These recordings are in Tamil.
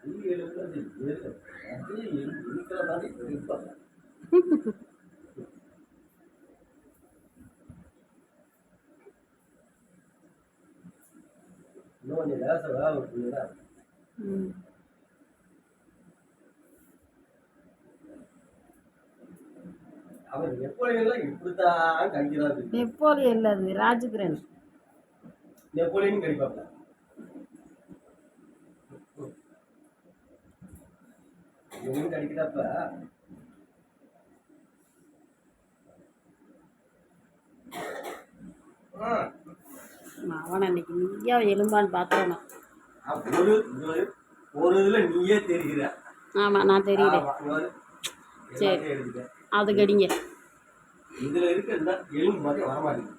அது இரு- அது இரு- இருக்கிறதாண்டி இருப்பாங்க. இன்னும் கொஞ்சம் லேசா வேலை விட்டுருந்தா ம் அவன் நெப்போலியன்லாம் இப்படித்தான் கடிக்கிறாரு நெப்போலியன் இல்லை அது ராஜகிரண் நெப்போலியன் கடிப்பாப்ல கடிக்கிறப்ப ஆ, அவன் அன்னைக்கு நீயா எலும்பான்னு அப்ப ஒரு ஒரு- ஒரு இதுல நீயே தெரிகிற ஆமாம் நான் பாரு. சரி. அது கடிங்க இதுல இருக்க இந்த எலும்பு மாதிரி வரமாட்டேங்குது.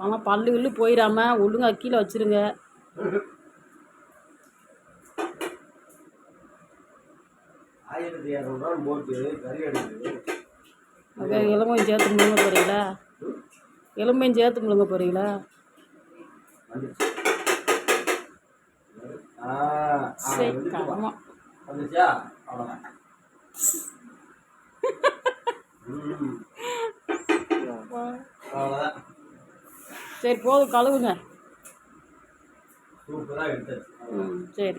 ஆனால் பல்லு கில்லு போயிடாம ஒழுங்கா கீழே வச்சிருங்க. ஆயிரத்தி இரநூறுவா போட்டு கறி எடுக்குது அப்போ எலும்பையும் சேர்த்து முழுங்க போகிறீங்களா எலும்பையும் சேர்த்து முழுங்க போகிறீங்களா சரி. ஆமாம் வந்துச்சா அவ்வளோதான் சரி போதும் கழுவுங்க ம் சரி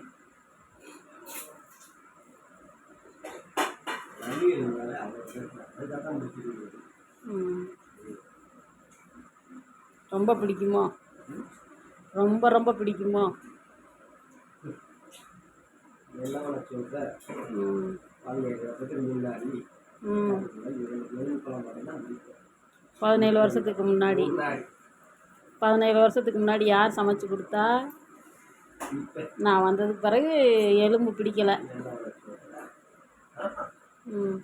ரொம்ப பிடிக்குமோ ரொம்ப ரொம்ப பிடிக்குமோ பதினேழு வருஷத்துக்கு முன்னாடி ம் எலும்பு பழம் பார்த்தீங்கன்னா முடிக்கும். பதினேழு வருஷத்துக்கு முன்னாடி யார் சமைச்சு கொடுத்தா? நான் வந்ததுக்கு பிறகு எலும்பு பிடிக்கலை. ம்.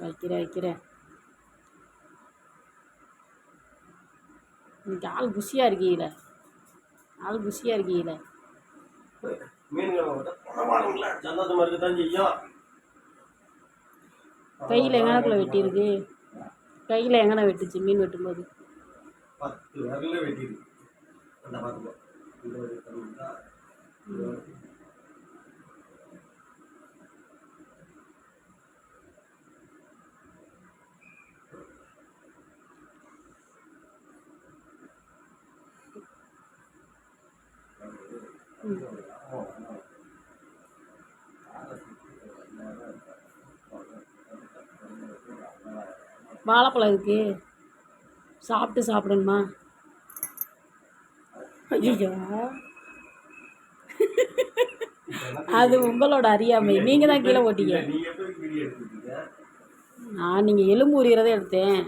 வைக்கிறேன் வைக்கிறேன். இன்னைக்கு ஆள் குஷியாக இருக்கீங்கள? ஆள் குஷியாக இருக்கீங்கள? மீன்கள் இருக்க தான் செய்யும். கையில் எங்கனக்குள்ளே வெட்டியிருக்கு? கையில் எங்கன வெட்டுச்சு மீன் வெட்டும்போது? பத்து விரல வெட்டியிருக்கு. அந்த இந்த ஒரு தண்ணி தான். இந்த ஒரு வாழைப்பழம் இருக்கு. சாப்பிட்டு சாப்பிடணுமா? ஐயோ. அது உங்களோட அறியாமை. நீங்கள் தான் கீழே எடுத்துருக்கீங்க நான் நீங்கள் எலும்பு உரியறதை எடுத்தேன்.